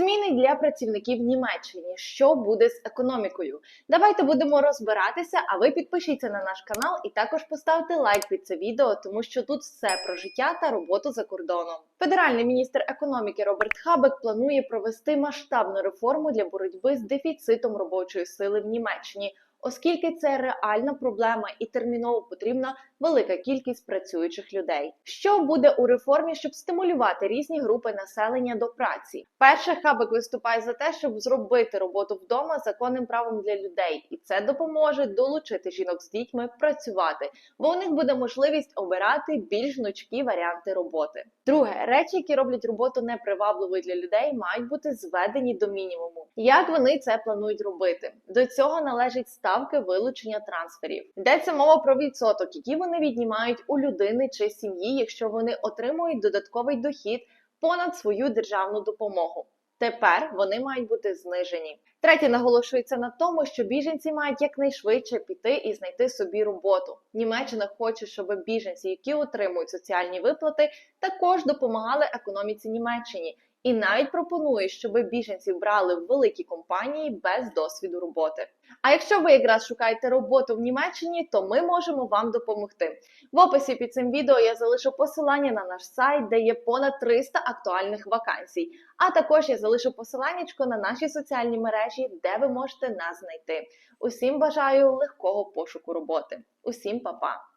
Зміни для працівників Німеччини. Що буде з економікою? Давайте будемо розбиратися. А ви підпишіться на наш канал і також поставте лайк під це відео, тому що тут все про життя та роботу за кордоном. Федеральний міністр економіки Роберт Хабек планує провести масштабну реформу для боротьби з дефіцитом робочої сили в Німеччині. Оскільки це реальна проблема і терміново потрібна велика кількість працюючих людей. Що буде у реформі, щоб стимулювати різні групи населення до праці? Перше, хабик виступає за те, щоб зробити роботу вдома законним правом для людей, і це допоможе долучити жінок з дітьми працювати, бо у них буде можливість обирати більш гнучкі варіанти роботи. Друге, речі, які роблять роботу непривабливою для людей, мають бути зведені до мінімуму. Як вони це планують робити? До цього належить ставки вилучення трансферів. Йдеться мова про відсоток, який вони віднімають у людини чи сім'ї, якщо вони отримують додатковий дохід понад свою державну допомогу. Тепер вони мають бути знижені. Третє наголошується на тому, що біженці мають якнайшвидше піти і знайти собі роботу. Німеччина хоче, щоб біженці, які отримують соціальні виплати, також допомагали економіці Німеччині. І навіть пропонує, щоб біженців брали в великі компанії без досвіду роботи. А якщо ви якраз шукаєте роботу в Німеччині, то ми можемо вам допомогти. В описі під цим відео я залишу посилання на наш сайт, де є понад 300 актуальних вакансій. А також я залишу посиланнячко на наші соціальні мережі, де ви можете нас знайти. Усім бажаю легкого пошуку роботи. Усім па-па!